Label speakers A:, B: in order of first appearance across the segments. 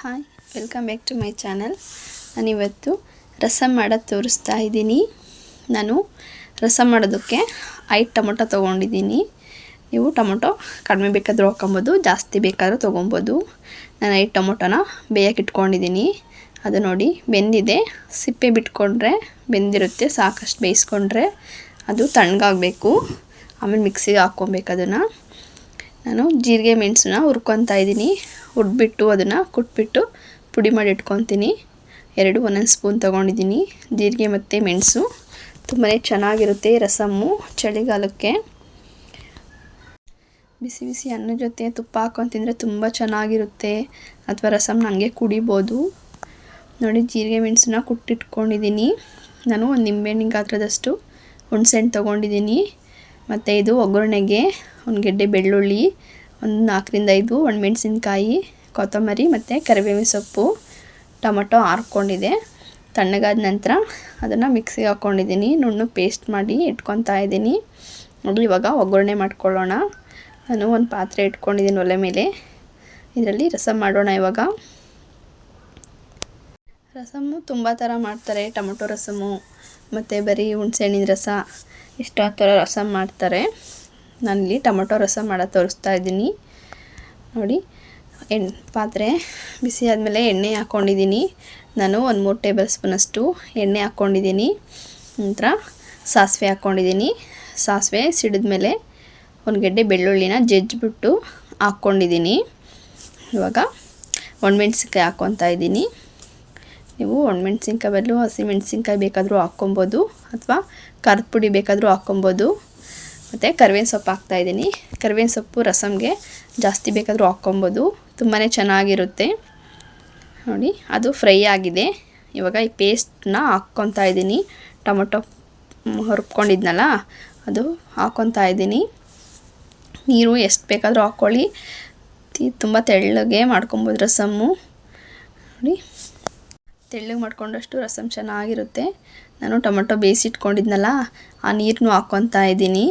A: Hi welcome back to my channel ನಾನಿವತ್ತು ರಸಮ್ ಮಾಡೋದು ತೋರಿಸ್ತಾ ಇದ್ದೀನಿ. ನಾನು ರಸಮ್ ಮಾಡೋದಕ್ಕೆ ಐದು ಟೊಮೊಟೊ ತೊಗೊಂಡಿದ್ದೀನಿ. ನೀವು ಟೊಮೊಟೊ ಕಡಿಮೆ ಬೇಕಾದರೂ ಹಾಕೊಬೋದು ಜಾಸ್ತಿ ಬೇಕಾದರೂ ತೊಗೊಬೋದು. ನಾನು ಐದು ಟೊಮೊಟೊನ ಬೇಯಕ್ಕೆ ಇಟ್ಕೊಂಡಿದ್ದೀನಿ. ಅದು ನೋಡಿ ಬೆಂದಿದೆ. ಸಿಪ್ಪೆ ಬಿಟ್ಕೊಂಡ್ರೆ ಬೆಂದಿರುತ್ತೆ, ಸಾಕಷ್ಟು ಬೇಯಿಸ್ಕೊಂಡ್ರೆ ಅದು ತಣ್ಣಗಾಗಬೇಕು. ಆಮೇಲೆ ಮಿಕ್ಸಿಗೆ ಹಾಕ್ಕೊಬೇಕು ಅದನ್ನು. ನಾನು ಜೀರಿಗೆ ಮೆಣಸನ್ನ ಹುರ್ಕೊತಾ ಇದ್ದೀನಿ. ಹುಡ್ಬಿಟ್ಟು ಅದನ್ನು ಕುಟ್ಬಿಟ್ಟು ಪುಡಿ ಮಾಡಿ ಇಟ್ಕೊತೀನಿ. ಎರಡು ಒಂದೊಂದು ಸ್ಪೂನ್ ತೊಗೊಂಡಿದ್ದೀನಿ. ಜೀರಿಗೆ ಮತ್ತು ಮೆಣಸು. ತುಂಬಾ ಚೆನ್ನಾಗಿರುತ್ತೆ ರಸಮ್ಮು ಚಳಿಗಾಲಕ್ಕೆ. ಬಿಸಿ ಬಿಸಿ ಅನ್ನ ಜೊತೆ ತುಪ್ಪ ಹಾಕೊಂಡು ತಿಂದರೆ ತುಂಬ ಚೆನ್ನಾಗಿರುತ್ತೆ. ಅಥವಾ ರಸಮ್ ನನಗೆ ಕುಡಿಬೋದು. ನೋಡಿ, ಜೀರಿಗೆ ಮೆಣಸನ್ನ ಕುಟ್ಟಿಟ್ಕೊಂಡಿದ್ದೀನಿ. ನಾನು ಒಂದು ನಿಂಬೆಹಣ್ಣಿನ ಗಾತ್ರದಷ್ಟು ಹುಣ್ಸೆಹಣ್ಣು ತೊಗೊಂಡಿದ್ದೀನಿ. ಮತ್ತು ಇದು ಒಗ್ಗರಣೆಗೆ ಒಂದು ಗೆಡ್ಡೆ ಬೆಳ್ಳುಳ್ಳಿ, ಒಂದು ನಾಲ್ಕರಿಂದ ಐದು ಒಣಮೆಣ್ಸಿನ್ಕಾಯಿ, ಕೊತ್ತಂಬರಿ ಮತ್ತು ಕರಿಬೇವಿನ ಸೊಪ್ಪು, ಟೊಮೊಟೊ ಹಾರ್ಕೊಂಡಿದೆ ತಣ್ಣಗಾದ ನಂತರ ಅದನ್ನು ಮಿಕ್ಸಿಗೆ ಹಾಕ್ಕೊಂಡಿದ್ದೀನಿ ನುಣ್ಣು ಪೇಸ್ಟ್ ಮಾಡಿ ಇಟ್ಕೊತಾ ಇದ್ದೀನಿ. ನೋಡಿ, ಇವಾಗ ಒಗ್ಗರಣೆ ಮಾಡ್ಕೊಳ್ಳೋಣ. ನಾನು ಒಂದು ಪಾತ್ರೆ ಇಟ್ಕೊಂಡಿದ್ದೀನಿ ಒಲೆ ಮೇಲೆ. ಇದರಲ್ಲಿ ರಸ ಮಾಡೋಣ ಇವಾಗ. ರಸಮ್ಮು ತುಂಬ ಥರ ಮಾಡ್ತಾರೆ. ಟೊಮೊಟೊ ರಸಮ್ಮು, ಮತ್ತು ಬರೀ ಹುಣ್ಸೆಹಣ್ಣಿನ ರಸ, ಇಷ್ಟು ಥರ ರಸಮ್ ಮಾಡ್ತಾರೆ. ನಾನಿಲ್ಲಿ ಟೊಮೊಟೊ ರಸ ಮಾಡೋದು ತೋರಿಸ್ತಾ ಇದ್ದೀನಿ. ನೋಡಿ ಎಣ್ಣೆ ಪಾತ್ರೆ, ಬಿಸಿ ಆದಮೇಲೆ ಎಣ್ಣೆ ಹಾಕ್ಕೊಂಡಿದ್ದೀನಿ ನಾನು ಒಂದು ಮೂರು ಟೇಬಲ್ ಸ್ಪೂನಷ್ಟು ಎಣ್ಣೆ ಹಾಕ್ಕೊಂಡಿದ್ದೀನಿ ನಂತರ ಸಾಸಿವೆ ಹಾಕ್ಕೊಂಡಿದ್ದೀನಿ ಸಾಸಿವೆ ಸಿಡಿದ್ಮೇಲೆ ಒಂದು ಗೆಡ್ಡೆ ಬೆಳ್ಳುಳ್ಳಿನ ಜಜ್ಜಿಬಿಟ್ಟು ಹಾಕ್ಕೊಂಡಿದ್ದೀನಿ ಇವಾಗ ಒಣಮೆಣ್ಸಿನ್ಕಾಯಿ ಹಾಕ್ಕೊತಾ ಇದ್ದೀನಿ. ನೀವು ಒಣಮೆಣ್ಸಿನ್ಕಾಯಿ ಬದಲು ಹಸಿಮೆಣ್ಸಿನ್ಕಾಯಿ ಬೇಕಾದರೂ ಹಾಕ್ಕೊಬೋದು ಅಥವಾ ಖಾರದ ಪುಡಿ ಬೇಕಾದರೂ ಹಾಕ್ಕೊಬೋದು. ಮತ್ತು ಕರ್ವೇನ ಸೊಪ್ಪು ಹಾಕ್ತಾಯಿದ್ದೀನಿ ಕರಿಬೇವಿನ ಸೊಪ್ಪು ರಸಮ್ಗೆ ಜಾಸ್ತಿ ಬೇಕಾದರೂ ಹಾಕ್ಕೊಬೋದು. ತುಂಬಾ ಚೆನ್ನಾಗಿರುತ್ತೆ. ನೋಡಿ, ಅದು ಫ್ರೈ ಆಗಿದೆ. ಇವಾಗ ಈ ಪೇಸ್ಟನ್ನ ಹಾಕ್ಕೊತಾ ಇದ್ದೀನಿ. ಟೊಮೊಟೊ ಹುರ್ಕೊಂಡಿದ್ನಲ್ಲ, ಅದು ಹಾಕ್ಕೊತಾ ಇದ್ದೀನಿ. ನೀರು ಎಷ್ಟು ಬೇಕಾದರೂ ಹಾಕ್ಕೊಳ್ಳಿ. ತುಂಬ ತೆಳ್ಳಗೆ ಮಾಡ್ಕೊಬೋದು ರಸಮ್ಮು. ನೋಡಿ ತೆಳ್ಳಗೆ ಮಾಡ್ಕೊಂಡಷ್ಟು ರಸಮ್ ಚೆನ್ನಾಗಿರುತ್ತೆ. ನಾನು ಟೊಮೊಟೊ ಬೇಯಿಸಿಟ್ಕೊಂಡಿದ್ನಲ್ಲ, ಆ ನೀರನ್ನು ಹಾಕ್ಕೊತಾ ಇದ್ದೀನಿ.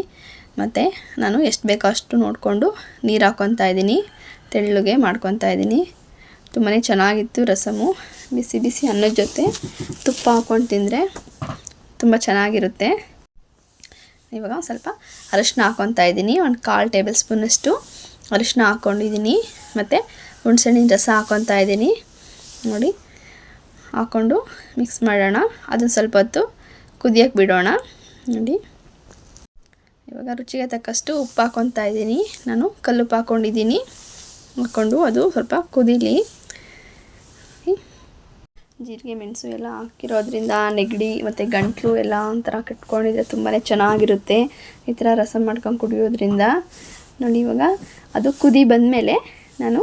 A: ಮತ್ತು ನಾನು ಎಷ್ಟು ಬೇಕೋ ಅಷ್ಟು ನೋಡಿಕೊಂಡು ನೀರು ಹಾಕ್ಕೊತಾ ಇದ್ದೀನಿ. ತೆಳ್ಳಗೆ ಮಾಡ್ಕೊತಾ ಇದ್ದೀನಿ. ತುಂಬಾ ಚೆನ್ನಾಗಿತ್ತು ರಸಮು. ಬಿಸಿ ಬಿಸಿ ಅನ್ನದ ಜೊತೆ ತುಪ್ಪ ಹಾಕ್ಕೊಂಡು ತಿಂದರೆ ತುಂಬ ಚೆನ್ನಾಗಿರುತ್ತೆ. ಇವಾಗ ಸ್ವಲ್ಪ ಅರಿಶಿನ ಹಾಕ್ಕೊತಾ ಇದ್ದೀನಿ. ಒಂದು ಕಾಲು ಟೇಬಲ್ ಸ್ಪೂನಷ್ಟು ಅರಿಶಿನ ಹಾಕ್ಕೊಂಡಿದ್ದೀನಿ. ಮತ್ತು ಹುಣಸೆಹಣ್ಣಿನ ರಸ ಹಾಕ್ಕೊತಾ ಇದ್ದೀನಿ. ನೋಡಿ. ಹಾಕ್ಕೊಂಡು ಮಿಕ್ಸ್ ಮಾಡೋಣ. ಅದನ್ನು ಸ್ವಲ್ಪ ಹೊತ್ತು ಕುದಿಯೋಕ್ಕೆ ಬಿಡೋಣ. ನೋಡಿ. ಇವಾಗ ರುಚಿಗೆ ತಕ್ಕಷ್ಟು ಉಪ್ಪು ಹಾಕ್ಕೊತಾ ಇದ್ದೀನಿ. ನಾನು ಕಲ್ಲುಪ್ಪು ಹಾಕ್ಕೊಂಡಿದ್ದೀನಿ ಹಾಕ್ಕೊಂಡು ಅದು ಸ್ವಲ್ಪ ಕುದೀಲಿ. ಜೀರಿಗೆ, ಮೆಣಸು ಎಲ್ಲ ಹಾಕಿರೋದ್ರಿಂದ ನೆಗಡಿ ಮತ್ತು ಗಂಟಲು ಎಲ್ಲ ಒಂಥರ ಕಟ್ಕೊಂಡಿದ್ರೆ ತುಂಬಾ ಚೆನ್ನಾಗಿರುತ್ತೆ. ಈ ಥರ ರಸಂ ಮಾಡ್ಕೊಂಡು ಕುಡಿಯೋದ್ರಿಂದ. ನೋಡಿ ಇವಾಗ ಅದು ಕುದಿ ಬಂದಮೇಲೆ ನಾನು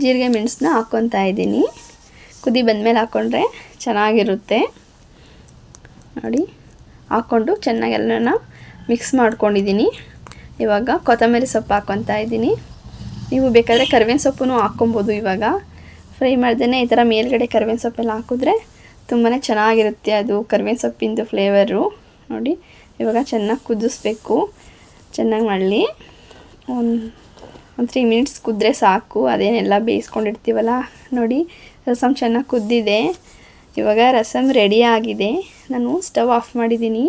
A: ಜೀರಿಗೆ, ಮೆಣಸನ್ನ ಹಾಕ್ಕೊತಾ ಇದ್ದೀನಿ. ಕುದಿ ಬಂದಮೇಲೆ ಹಾಕ್ಕೊಂಡ್ರೆ ಚೆನ್ನಾಗಿರುತ್ತೆ. ನೋಡಿ ಹಾಕ್ಕೊಂಡು ಚೆನ್ನಾಗಿ ಎಲ್ಲನ ಮಿಕ್ಸ್ ಮಾಡ್ಕೊಂಡಿದ್ದೀನಿ. ಇವಾಗ ಕೊತ್ತಂಬರಿ ಸೊಪ್ಪು ಹಾಕ್ಕೊತಾ ಇದ್ದೀನಿ. ನೀವು ಬೇಕಾದರೆ ಕರಿಬೇವಿನ ಸೊಪ್ಪು ಹಾಕ್ಕೊಬೋದು ಇವಾಗ. ಫ್ರೈ ಮಾಡ್ದೇ ಈ ಥರ ಮೇಲ್ಗಡೆ ಕರಿಬೇವಿನ ಸೊಪ್ಪೆಲ್ಲ ಹಾಕಿದ್ರೆ ತುಂಬಾ ಚೆನ್ನಾಗಿರುತ್ತೆ ಅದು ಕರಿಬೇವಿನ ಸೊಪ್ಪಿಂದು ಫ್ಲೇವರು ನೋಡಿ, ಇವಾಗ ಚೆನ್ನಾಗಿ ಕುದಿಸ್ಬೇಕು. ಚೆನ್ನಾಗಿ ಮಾಡಲಿ. ಒಂದು ತ್ರೀ ಮಿನಿಟ್ಸ್ ಕುದ್ರೆ ಸಾಕು. ಅದೇನೆಲ್ಲ ಬೇಯಿಸ್ಕೊಂಡಿರ್ತೀವಲ್ಲ ನೋಡಿ ರಸಮ್ ಚೆನ್ನಾಗಿ ಕುದ್ದಿದೆ. ಇವಾಗ ರಸಮ್ ರೆಡಿ ಆಗಿದೆ. ನಾನು ಸ್ಟವ್ ಆಫ್ ಮಾಡಿದ್ದೀನಿ.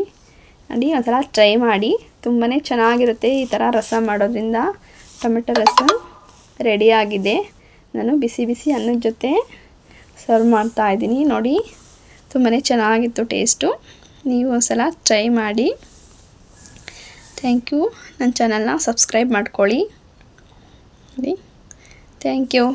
A: ನೋಡಿ ಒಂಥರ ಟ್ರೈ ಮಾಡಿ. ತುಂಬಾ ಚೆನ್ನಾಗಿರುತ್ತೆ ಈ ಥರ ರಸ ಮಾಡೋದ್ರಿಂದ. ಟೊಮೆಟೊ ರಸಮ್ ಆಗಿದೆ. ನಾನು ಬಿಸಿ ಬಿಸಿ ಅನ್ನದ ಜೊತೆ ಸರ್ವ್ ಮಾಡ್ತಾ ಇದ್ದೀನಿ. ನೋಡಿ ತುಂಬಾ ಚೆನ್ನಾಗಿತ್ತು ಟೇಸ್ಟು ನೀವು ಒಂದ್ಸಲ ಟ್ರೈ ಮಾಡಿ. ಥ್ಯಾಂಕ್ ಯು ನನ್ನ ಚಾನಲ್ನ ಸಬ್ಸ್ಕ್ರೈಬ್ ಮಾಡ್ಕೊಳ್ಳಿ. Thank you